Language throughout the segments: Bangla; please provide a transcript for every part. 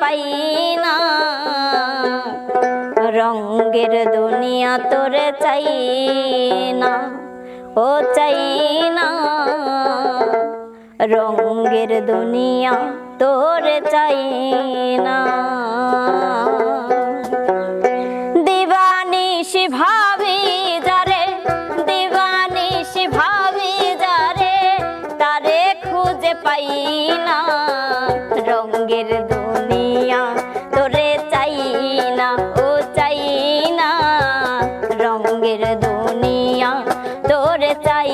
পাই না রঙ্গের দুনিয়া তোরে চাই না ও চাই না রঙ্গের দুনিয়া তোরে চাই না যারে যারে, তারে পাই না রঙ্গের দুনিয়া তোর চাই।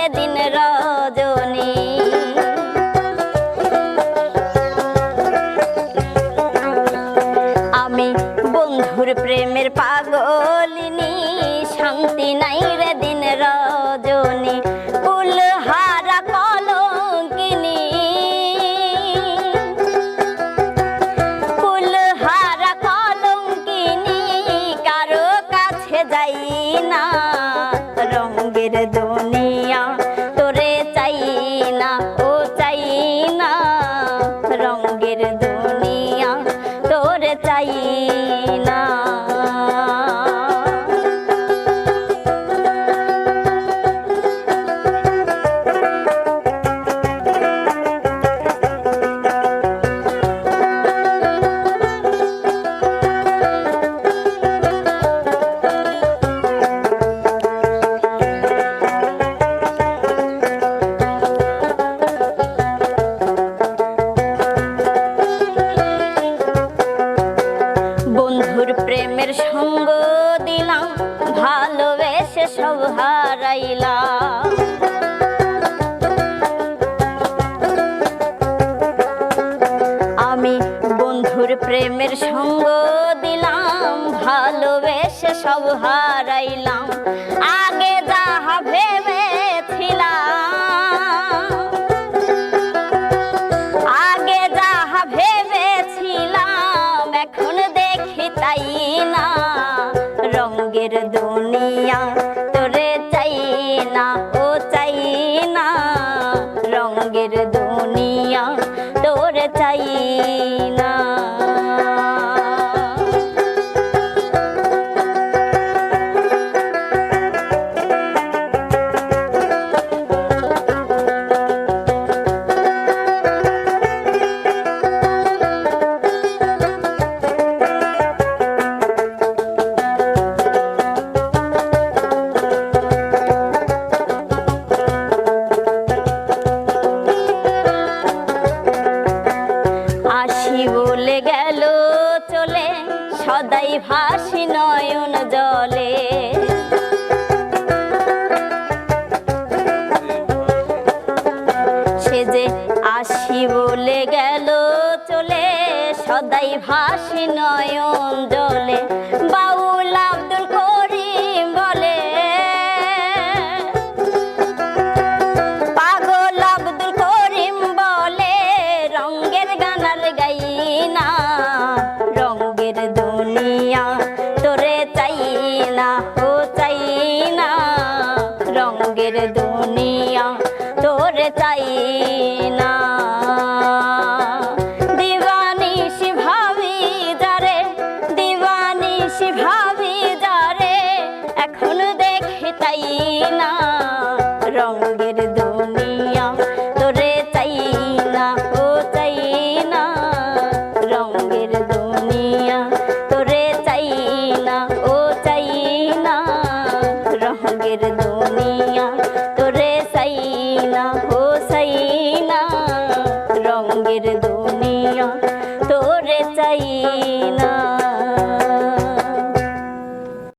নাই রে দিন রজনী। আমি বন্ধুর প্রেমের পাগলিনী, শান্তি নাই রে দিন রজনী। কারও কাছে যাই না দুনিয়া না হারাইলাম আমি বন্ধুর প্রেমের সঙ্গ দিলাম, ভালোবেসে সব হারাইলাম, আগে যাহা ভেবেছিলাম, আগে যাহা ভেবেছিলাম, এখন দেখি তাই না রঙ্গের দুনিয়া সদাই ভাসি নয়ন জলে। সে যে আসি বলে গেল চলে সদাই ভাসি নয়ন জলে। তাই না? রঙ্গের